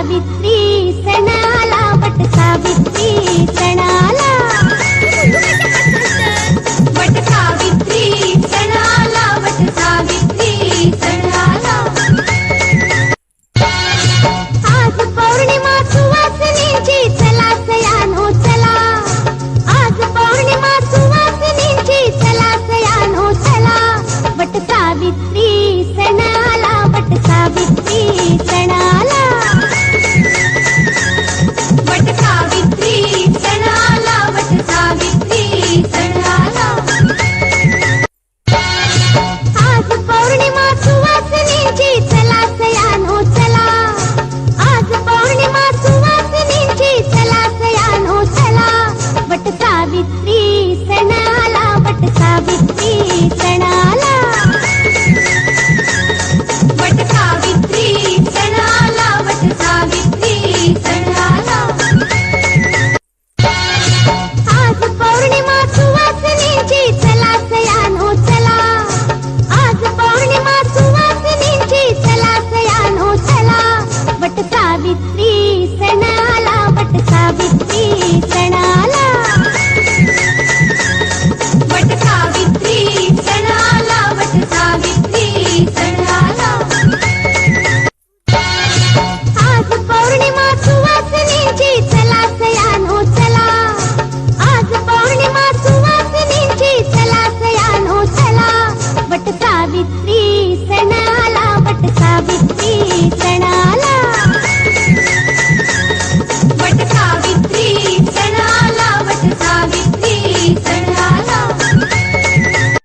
सावित्री सणाला वट सावित्री. वट सावित्री